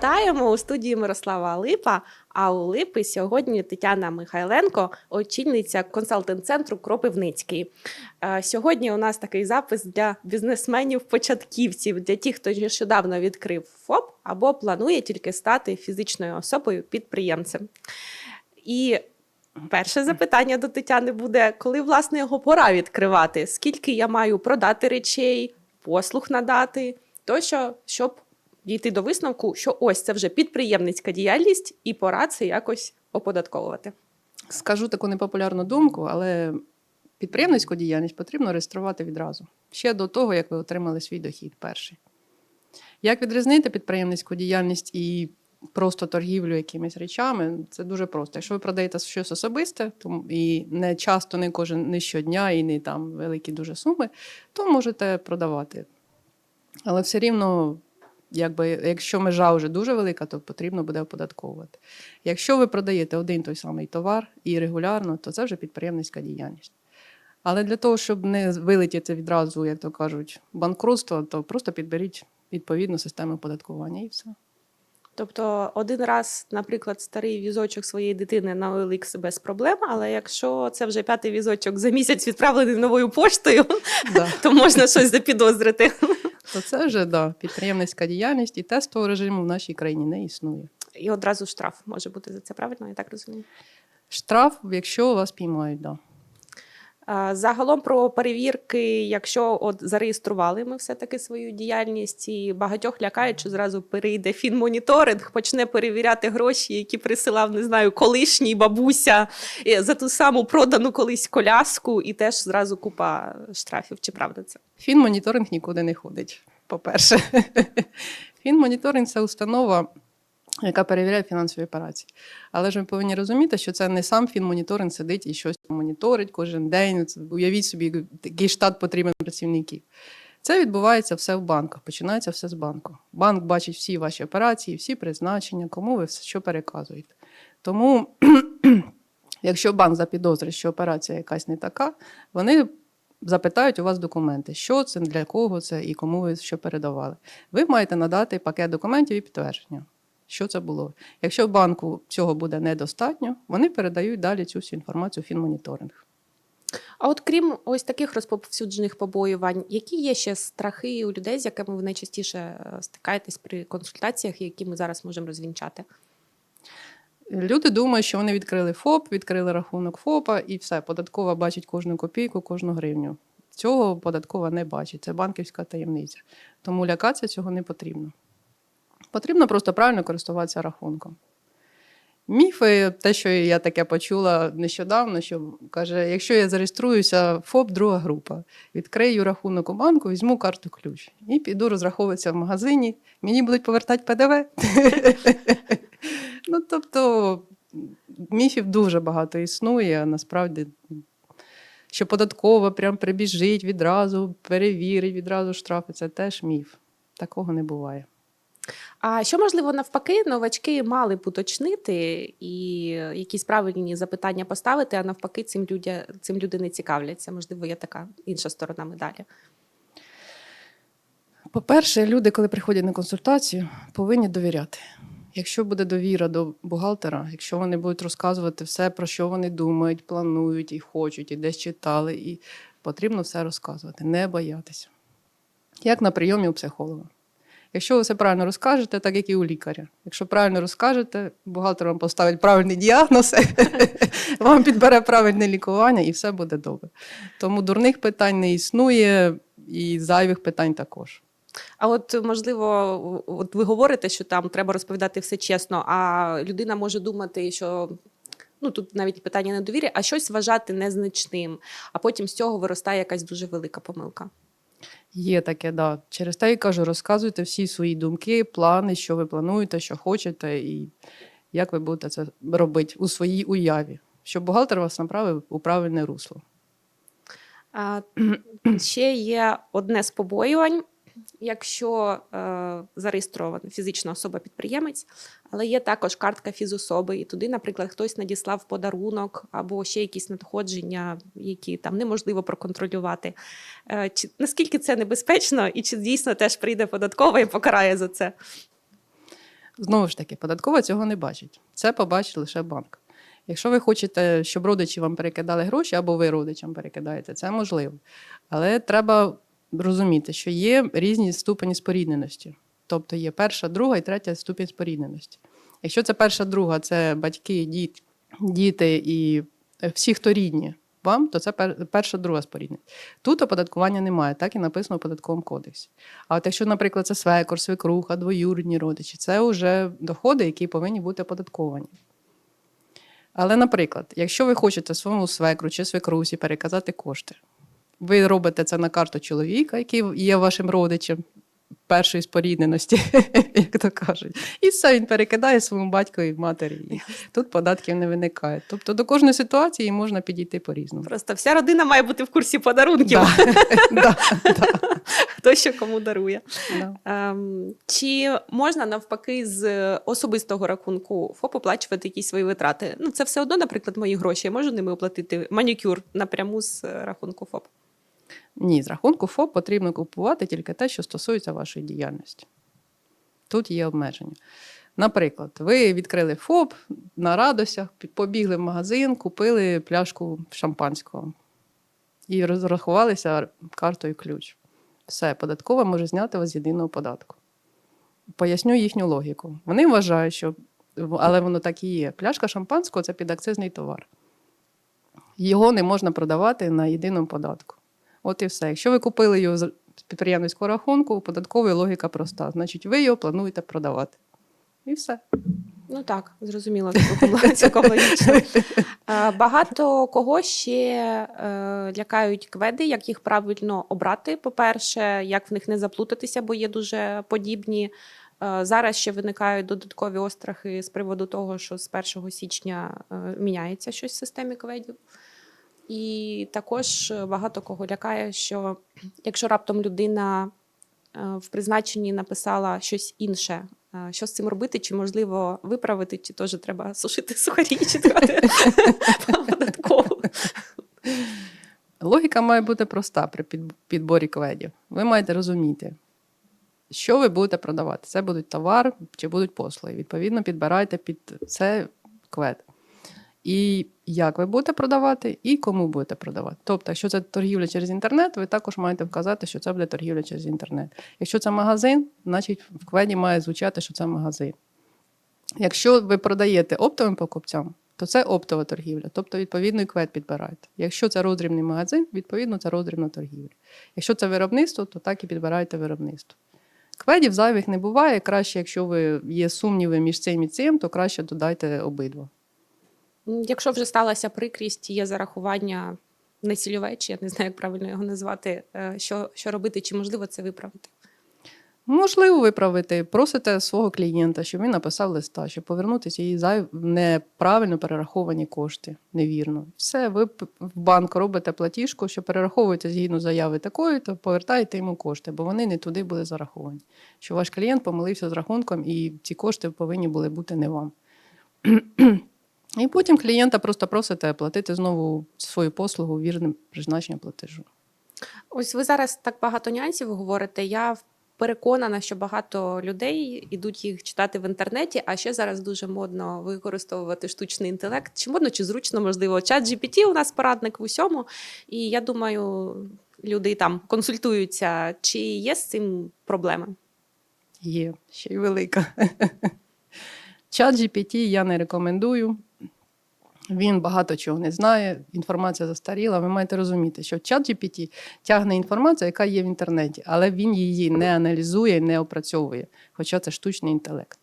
Вітаємо у студії Мирослава Липа. А у Липи сьогодні Тетяна Михайленко, очільниця консалтинг-центру Кропивницький. Е, Сьогодні у нас такий запис для бізнесменів-початківців, для тих, хто нещодавно відкрив ФОП або планує тільки стати фізичною особою підприємцем. І перше запитання до Тетяни буде: коли власне його пора відкривати? Скільки я маю продати речей, послуг надати, тощо, щоб дійти до висновку, що ось це вже підприємницька діяльність, і пора це якось оподатковувати. Скажу таку непопулярну думку, але підприємницьку діяльність потрібно реєструвати відразу, ще до того, як ви отримали свій дохід перший. Як відрізнити підприємницьку діяльність і просто торгівлю якимись речами? Це дуже просто. Якщо ви продаєте щось особисте, то і не часто, не кожен не щодня, і не там великі дуже суми, то можете продавати. Але все рівно, якби, якщо межа вже дуже велика, то потрібно буде оподатковувати. Якщо ви продаєте один той самий товар і регулярно, то це вже підприємницька діяльність. Але для того, щоб не вилетіти відразу, як то кажуть, банкрутство, то просто підберіть відповідну систему оподаткування і все. Тобто, один раз, наприклад, старий візочок своєї дитини на OLX без проблем, але якщо це вже п'ятий візочок за місяць відправлений новою поштою, Да. то можна щось запідозрити. То це вже да, підприємницька діяльність і тестового режиму в нашій країні не існує. І одразу штраф може бути за це правильно, я так розумію. Штраф, якщо вас піймають, да. Загалом про перевірки, якщо от зареєстрували ми все-таки свою діяльність, і багатьох лякають, що зразу перейде фінмоніторинг, почне перевіряти гроші, які присилав, не знаю, колишній бабуся е, за ту саму продану колись коляску, і теж зразу купа штрафів. Чи правда це? Фінмоніторинг нікуди не ходить, по-перше. Фінмоніторинг це установа, яка перевіряє фінансові операції. Але ж ми повинні розуміти, що це не сам фінмоніторинг сидить і щось моніторить кожен день. Уявіть собі, який штат потрібен працівників. Це відбувається все в банках, починається все з банку. Банк бачить всі ваші операції, всі призначення, кому ви що переказуєте. Тому, якщо банк запідозрить, що операція якась не така, вони запитають у вас документи, що це, для кого це і кому ви що передавали. Ви маєте надати пакет документів і підтвердження, що це було. Якщо банку цього буде недостатньо, вони передають далі цю всю інформацію в фінмоніторинг. А от крім ось таких розповсюджених побоювань, які є ще страхи у людей, з якими ви найчастіше е, стикаєтесь при консультаціях, які ми зараз можемо розвінчати? Люди думають, що вони відкрили ФОП, відкрили рахунок ФОПа і все, податкова бачить кожну копійку, кожну гривню. Цього податкова не бачить, це банківська таємниця. Тому лякатися цього не потрібно. Потрібно просто правильно користуватися рахунком. Міфи, те, що я таке почула нещодавно, що каже: якщо я зареєструюся, ФОП, друга група, відкрию рахунок у банку, візьму карту ключ і піду розраховуватися в магазині, мені будуть повертати ПДВ. Ну, тобто, міфів дуже багато існує, насправді, що податкова прям прибіжить відразу, перевірить відразу штрафи, це теж міф. Такого не буває. А що можливо навпаки, новачки мали б уточнити і якісь правильні запитання поставити, а навпаки, цим людя, цим люди не цікавляться. Можливо, є така інша сторона медалі. По-перше, люди, коли приходять на консультацію, повинні довіряти. Якщо буде довіра до бухгалтера, якщо вони будуть розказувати все, про що вони думають, планують і хочуть, і десь читали, і потрібно все розказувати, не боятися. Як на прийомі у психолога. Якщо ви все правильно розкажете, так як і у лікаря. Якщо правильно розкажете, бухгалтер вам поставить правильний діагноз, вам підбере правильне лікування і все буде добре. Тому дурних питань не існує, і зайвих питань також. А от можливо, от ви говорите, що там треба розповідати все чесно, а людина може думати, що. Ну, тут навіть питання недовіри, а щось вважати незначним, а потім з цього виростає якась дуже велика помилка. Є таке, да. Через те я кажу, розказуйте всі свої думки, плани, що ви плануєте, що хочете, і як ви будете це робити у своїй уяві, щоб бухгалтер вас направив у правильне русло. А, ще є одне з побоювань, якщо е, зареєстрована фізична особа-підприємець, але є також картка фізособи, і туди, наприклад, хтось надіслав подарунок або ще якісь надходження, які там неможливо проконтролювати. Е, чи наскільки це небезпечно, і чи дійсно теж прийде податкова і покарає за це? Знову ж таки, податкова цього не бачить. Це побачить лише банк. Якщо ви хочете, щоб родичі вам перекидали гроші, або ви родичам перекидаєте, це можливо. Але треба розуміти, що є різні ступені спорідненості. Тобто є перша, друга і третя ступінь спорідненості. Якщо це перша, друга, це батьки, діт, діти і е, всі, хто рідні вам, то це перша, друга спорідненість. Тут оподаткування немає, так і написано в податковому кодексі. А от якщо, наприклад, це свекор, свекруха, двоюрідні родичі, це вже доходи, які повинні бути оподатковані. Але, наприклад, якщо ви хочете своєму свекру чи свекрусі переказати кошти, ви робите це на карту чоловіка, який є вашим родичем першої спорідненості, як то кажуть. І все він перекидає своєму батькові матері. І тут податків не виникає. Тобто до кожної ситуації можна підійти по-різному. Просто вся родина має бути в курсі подарунків, Да, да, да, хто що кому дарує. Ем, чи можна навпаки з особистого рахунку ФОП оплачувати якісь свої витрати? Ну, це все одно, наприклад, мої гроші. Я можу ними оплатити манікюр напряму з рахунку ФОП. Ні, з рахунку ФОП потрібно купувати тільки те, що стосується вашої діяльності. Тут є обмеження. Наприклад, ви відкрили ФОП на радостях, побігли в магазин, купили пляшку шампанського і розрахувалися картою ключ. Все, податкова може зняти вас з єдиного податку. Поясню їхню логіку. Вони вважають, що, але воно так і є. Пляшка шампанського це підакцизний товар. Його не можна продавати на єдиному податку. От і все. Якщо ви купили його з підприємницького рахунку, податкової логіка проста. Значить, ви його плануєте продавати. І все. Ну так, зрозуміло, цілком, логічно. Багато кого ще е, лякають кведи, як їх правильно обрати. По-перше, як в них не заплутатися, бо є дуже подібні. Е, Зараз ще виникають додаткові острахи з приводу того, що з 1 січня е, міняється щось в системі кведів. І також е, багато кого лякає, що якщо раптом людина е, в призначенні написала щось інше, е, що з цим робити, чи можливо виправити, чи теж треба сушити сухарі, чи трати податкову. Логіка має бути проста при підборі кведів. Ви маєте розуміти, що ви будете продавати. Це будуть товар чи будуть послуги. Відповідно, підбирайте під це квед. І як ви будете продавати, і кому будете продавати. Тобто, якщо це торгівля через інтернет, ви також маєте вказати, що це буде торгівля через інтернет. Якщо це магазин, значить в кведі має звучати, що це магазин. Якщо ви продаєте оптовим покупцям, то це оптова торгівля, тобто відповідно і квет підбирайте. Якщо це роздрібний магазин, відповідно це роздрібна торгівля. Якщо це виробництво, то так і підбирайте виробництво. Кведів зайвих не буває. Краще, якщо ви є сумніви між цим і цим, то краще додайте обидва. Якщо вже сталася прикрість, є зарахування нецільове, чи я не знаю, як правильно його назвати, е, що, що робити, чи можливо це виправити? Можливо, виправити. Просите свого клієнта, щоб він написав листа, щоб повернути ці зайв... неправильно перераховані кошти. Невірно. Все, ви в банк робите платіжку, що перераховуєте згідно заяви такої, то повертаєте йому кошти, бо вони не туди були зараховані. Що ваш клієнт помилився з рахунком, і ці кошти повинні були бути не вам. І потім клієнта просто просите платити знову свою послугу вірним призначенням платежу. Ось ви зараз так багато нюансів говорите. Я переконана, що багато людей ідуть їх читати в інтернеті, а ще зараз дуже модно використовувати штучний інтелект. Чи модно, чи зручно, можливо, чат GPT у нас порадник в усьому. І я думаю, люди там консультуються, чи є з цим проблеми. Є, ще й велика. Чат GPT я не рекомендую. Він багато чого не знає, інформація застаріла. Ви маєте розуміти, що чат GPT тягне інформацію, яка є в інтернеті, але він її не аналізує, не опрацьовує, хоча це штучний інтелект.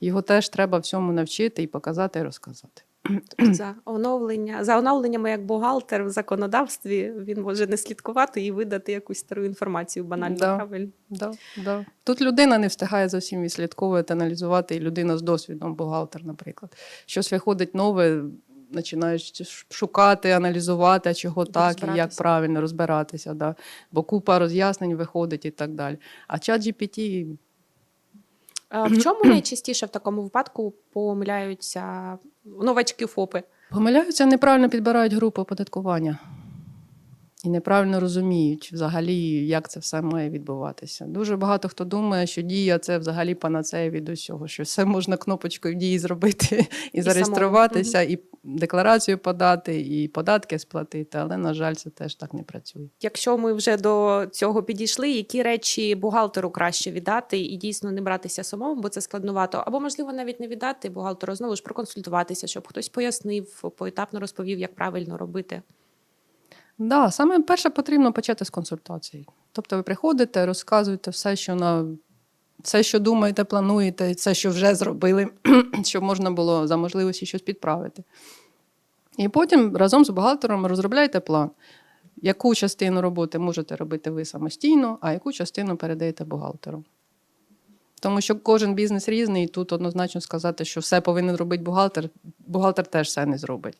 Його теж треба всьому навчити і показати, і розказати. Тобто за оновлення, за оновленнями як бухгалтер в законодавстві він може не слідкувати і видати якусь стару інформацію банально Да. правильно. Да, да. Тут людина не встигає за всім відслідковувати, аналізувати, і людина з досвідом, бухгалтер, наприклад. Щось виходить нове, починають шукати, аналізувати, а чого так і як правильно розбиратися. Да. Бо купа роз'яснень виходить і так далі. А чат GPT В чому найчастіше в такому випадку помиляються новачки ФОПи? помиляються, неправильно підбирають групу оподаткування. І неправильно розуміють взагалі, як це все має відбуватися. Дуже багато хто думає, що дія це взагалі панацея від усього, що все можна кнопочкою в дії зробити і, зареєструватися, і декларацію подати, і податки сплатити. Але, на жаль, це теж так не працює. Якщо ми вже до цього підійшли, які речі бухгалтеру краще віддати і дійсно не братися самому, бо це складновато, або можливо навіть не віддати бухгалтеру, знову ж проконсультуватися, щоб хтось пояснив, поетапно розповів, як правильно робити. Да, саме перше потрібно почати з консультації. Тобто ви приходите, розказуєте все, що на все, що думаєте, плануєте, все, що вже зробили, щоб можна було за можливості щось підправити. І потім разом з бухгалтером розробляєте план, яку частину роботи можете робити ви самостійно, а яку частину передаєте бухгалтеру. Тому що кожен бізнес різний, і тут однозначно сказати, що все повинен робити бухгалтер, бухгалтер теж все не зробить.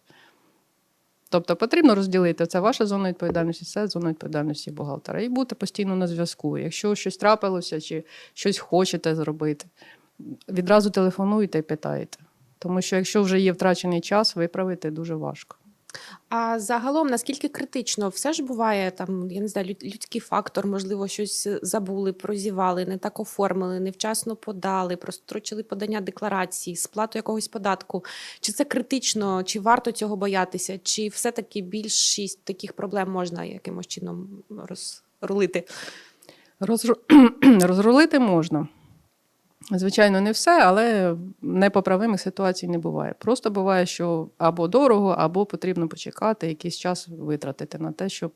Тобто потрібно розділити це ваша зона відповідальності, це зона відповідальності бухгалтера. І бути постійно на зв'язку. Якщо щось трапилося чи щось хочете зробити, відразу телефонуєте і питаєте. Тому що якщо вже є втрачений час, виправити дуже важко. А загалом, наскільки критично, все ж буває там, я не знаю, людський фактор, можливо, щось забули, прозівали, не так оформили, невчасно подали, прострочили подання декларації, сплату якогось податку. Чи це критично, чи варто цього боятися, чи все-таки більшість таких проблем можна якимось чином розрулити? Розру... Розрулити можна. Звичайно, не все, але непоправимих ситуацій не буває. Просто буває, що або дорого, або потрібно почекати, якийсь час витратити на те, щоб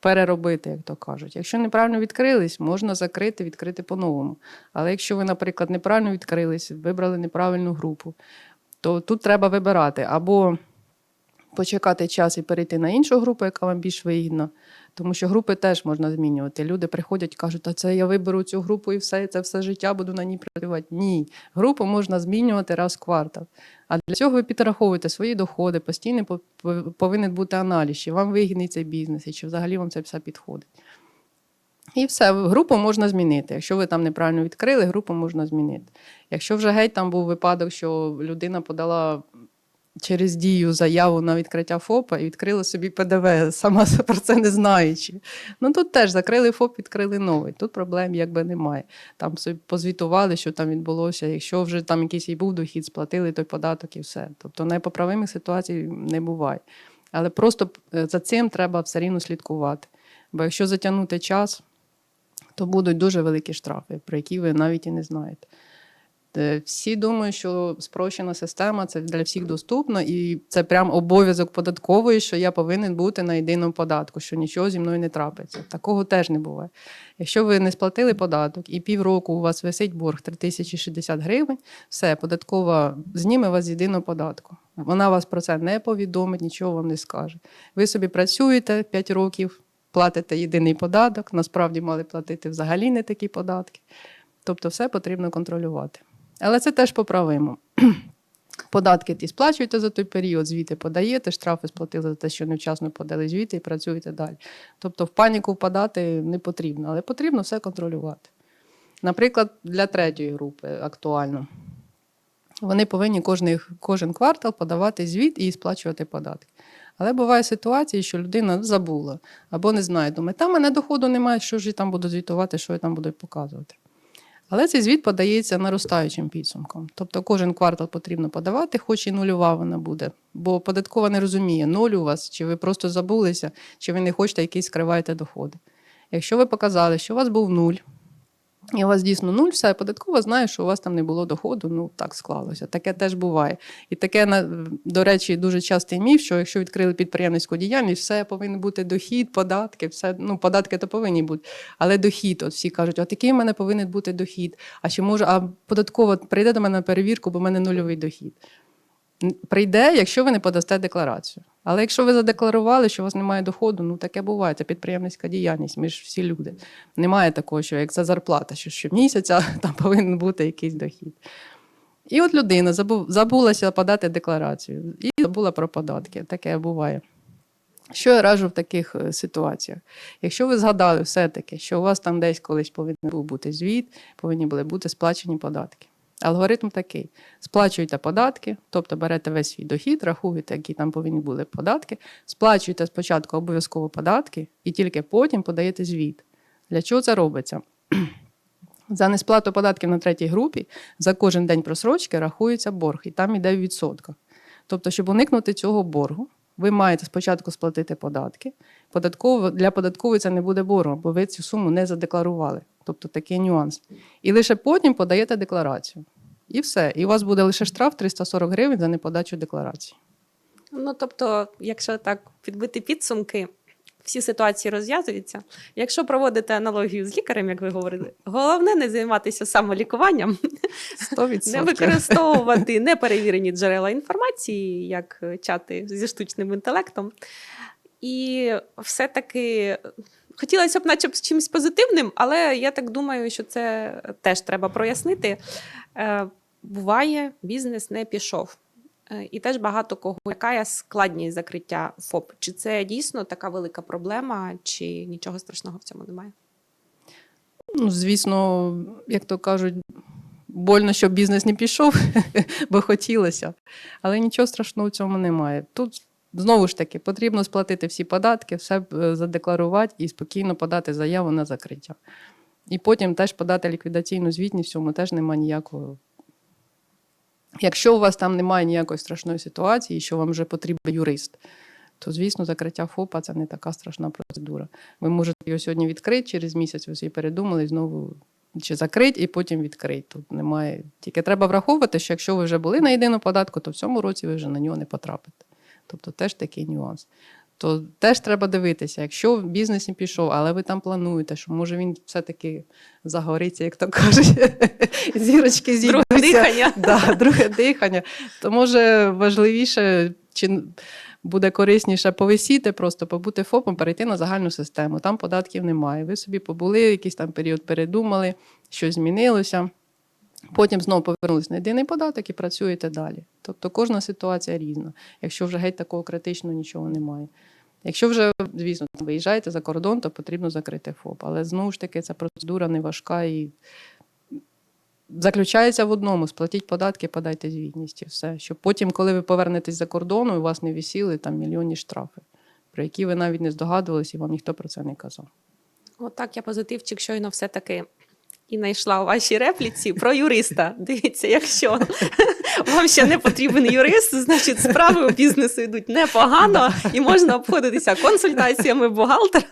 переробити, як то кажуть. Якщо неправильно відкрились, можна закрити, відкрити по-новому. Але якщо ви, наприклад, неправильно відкрились, вибрали неправильну групу, то тут треба вибирати або почекати час і перейти на іншу групу, яка вам більш вигідна. Тому що групи теж можна змінювати. Люди приходять, кажуть, а це я виберу цю групу і все, і це все життя буду на ній працювати. Ні, групу можна змінювати раз в квартал. А для цього ви підраховуєте свої доходи, постійно по- по- повинен бути аналіз, чи вам вигідний цей бізнес, і чи взагалі вам це все підходить. І все, групу можна змінити. Якщо ви там неправильно відкрили, групу можна змінити. Якщо вже геть там був випадок, що людина подала через дію заяву на відкриття ФОПа і відкрила собі ПДВ, сама про це не знаючи. Ну тут теж закрили ФОП, відкрили новий. Тут проблем якби немає. Там собі позвітували, що там відбулося. Якщо вже там якийсь і був дохід, сплатили той податок і все. Тобто непоправимих ситуацій не буває. Але просто е, за цим треба все рівно слідкувати. Бо якщо затягнути час, то будуть дуже великі штрафи, про які ви навіть і не знаєте. Е, Всі думають, що спрощена система це для всіх доступно, і це прям обов'язок податкової, що я повинен бути на єдиному податку, що нічого зі мною не трапиться. Такого теж не буває. Якщо ви не сплатили податок і півроку у вас висить борг 3060 гривень, все, податкова зніме вас з єдиного податку. Вона вас про це не повідомить, нічого вам не скаже. Ви собі працюєте 5 років, платите єдиний податок, насправді мали платити взагалі не такі податки. Тобто все потрібно контролювати. Але це теж поправимо. Податки ті сплачуєте за той період, звіти подаєте, штрафи сплатили за те, що невчасно подали звіти і працюєте далі. Тобто в паніку впадати не потрібно, але потрібно все контролювати. Наприклад, для третьої групи актуально. Вони повинні кожний, кожен квартал подавати звіт і сплачувати податки. Але буває ситуації, що людина забула або не знає, думає, там мене доходу немає, що ж я там буду звітувати, що я там буду показувати. Але цей звіт подається наростаючим підсумком. Тобто кожен квартал потрібно подавати, хоч і нульова вона буде. Бо податкова не розуміє, нуль у вас, чи ви просто забулися, чи ви не хочете якісь скриваєте доходи. Якщо ви показали, що у вас був нуль, і у вас дійсно нуль, все, податкова знає, що у вас там не було доходу, ну так склалося. Таке теж буває. І таке, до речі, дуже частий міф, що якщо відкрили підприємницьку діяльність, все повинен бути дохід, податки, все, ну, податки то повинні бути. Але дохід, от всі кажуть, от який в мене повинен бути дохід? А чи може, а податкова прийде до мене на перевірку, бо в мене нульовий дохід. Прийде, якщо ви не подасте декларацію. Але якщо ви задекларували, що у вас немає доходу, ну таке буває. Це підприємницька діяльність. Ми ж всі люди. Немає такого, що як це зарплата, що щомісяця там повинен бути якийсь дохід. І от людина забулася подати декларацію і забула про податки. Таке буває. Що я раджу в таких е, ситуаціях? Якщо ви згадали все-таки, що у вас там десь колись повинен був бути звіт, повинні були бути сплачені податки. Алгоритм такий: сплачуєте податки, тобто берете весь свій дохід, рахуєте, які там повинні були податки, сплачуєте спочатку обов'язково податки і тільки потім подаєте звіт. Для чого це робиться? За несплату податків на третій групі за кожен день просрочки рахується борг, і там іде в відсотках. Тобто, щоб уникнути цього боргу, ви маєте спочатку сплатити податки. Податково, для податкової це не буде боргом, бо ви цю суму не задекларували. Тобто такий нюанс. І лише потім подаєте декларацію. І все. І у вас буде лише штраф 340 гривень за неподачу декларації. Ну тобто, якщо так підбити підсумки, всі ситуації розв'язуються. Якщо проводити аналогію з лікарем, як ви говорили, головне не займатися самолікуванням, 100%. не використовувати неперевірені джерела інформації, як чати зі штучним інтелектом. І все-таки хотілося б, наче б з чимось позитивним, але я так думаю, що це теж треба прояснити. Е, Буває, бізнес не пішов. Е, І теж багато кого лякає складність закриття ФОП. Чи це дійсно така велика проблема, чи нічого страшного в цьому немає? Ну, звісно, як то кажуть, больно, щоб бізнес не пішов, бо хотілося. Але нічого страшного в цьому немає. Тут знову ж таки потрібно сплатити всі податки, все е, задекларувати і спокійно подати заяву на закриття. І потім теж подати ліквідаційну звітність, в цьому теж немає ніякого. Якщо у вас там немає ніякої страшної ситуації, що вам вже потрібен юрист, то звісно, закриття ФОПа це не така страшна процедура. Ви можете його сьогодні відкрити, через місяць ви всі передумали і знову чи закрити, і потім відкрити. Тут немає. Тільки треба враховувати, що якщо ви вже були на єдиному податку, то в цьому році ви вже на нього не потрапите. Тобто теж такий нюанс. То теж треба дивитися, якщо в бізнесі пішов, але ви там плануєте, що може він все-таки загориться, як то кажуть, зірочки Друге дихання. Да, друге дихання. То може важливіше чи буде корисніше повисіти, просто побути ФОПом, перейти на загальну систему. Там податків немає. Ви собі побули, якийсь там період передумали, щось змінилося. Потім знову повернулися на єдиний податок і працюєте далі. Тобто кожна ситуація різна. Якщо вже геть такого критичного нічого немає. Якщо вже, звісно, виїжджаєте за кордон, то потрібно закрити ФОП. Але знову ж таки, ця процедура не важка і заключається в одному: сплатіть податки, подайте звітність і все. Щоб потім, коли ви повернетесь за кордону, у вас не висіли там мільйонні штрафи, про які ви навіть не здогадувалися, і вам ніхто про це не казав. Отак я позитивчик щойно все-таки і знайшла у вашій репліці про юриста. Дивіться, якщо вам ще не потрібен юрист, значить справи у бізнесу йдуть непогано і можна обходитися консультаціями бухгалтера,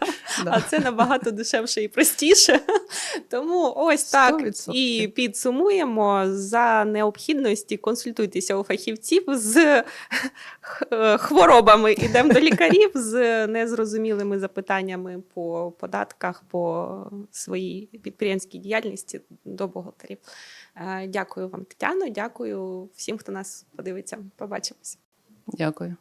а це набагато дешевше і простіше. Тому ось так 100%. і підсумуємо за необхідності консультуйтеся у фахівців з хворобами. Ідемо до лікарів з незрозумілими запитаннями по податках, по своїй підприємській діяльності до бухгалтерів. Е, Дякую вам, Тетяно. Дякую всім, хто нас подивиться. Побачимось. Дякую.